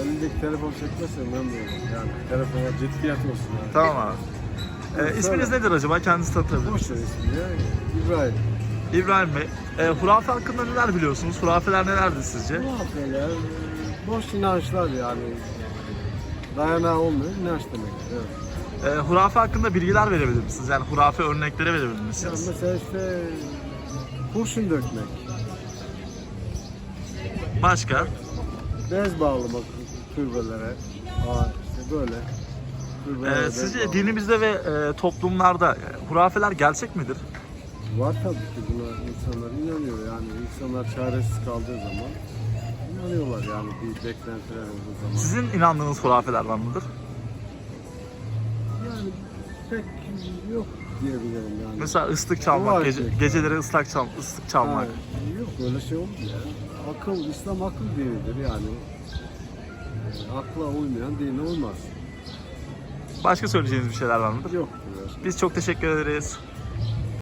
Elindeki telefon çekmezse memnun olurum. Yani telefona ciddiyet olsun yani. Tamam abi. Ee, isminiz nedir acaba? Kendinizi tanıtabilir Boş misiniz? ver ismini ya. İbrahim. İbrahim Bey. Ee, hurafe hakkında neler biliyorsunuz? Hurafeler nelerdir sizce? Ne yapıyorlar? Boş inançlar yani. Dayanağı olmuyor inanç demek. Evet. Ee, hurafe hakkında bilgiler verebilir misiniz? Yani hurafe örnekleri verebilir Ya misiniz? mesela işte kurşun dökmek, Başka? Bez bağlamak türbelere. Aa, işte böyle. Türbelere Ee, bez sizce bağlamak. dinimizde ve e, toplumlarda hurafeler gerçek midir? Var tabii ki buna insanlar inanıyor yani insanlar çaresiz kaldığı zaman inanıyorlar yani bir beklentiler olduğu zaman. Sizin inandığınız hurafeler var mıdır? Yani pek yok diyebilirim yani. Mesela ıslık çalmak, Var gece, geceleri ıslak çal, ıslık çalmak. Ha, yok öyle şey oldu ya. Akıl, İslam akıl dinidir yani. E, akla uymayan dine uymaz. Başka söyleyeceğiniz bir şeyler var mıdır? Yok. Biz çok teşekkür ederiz.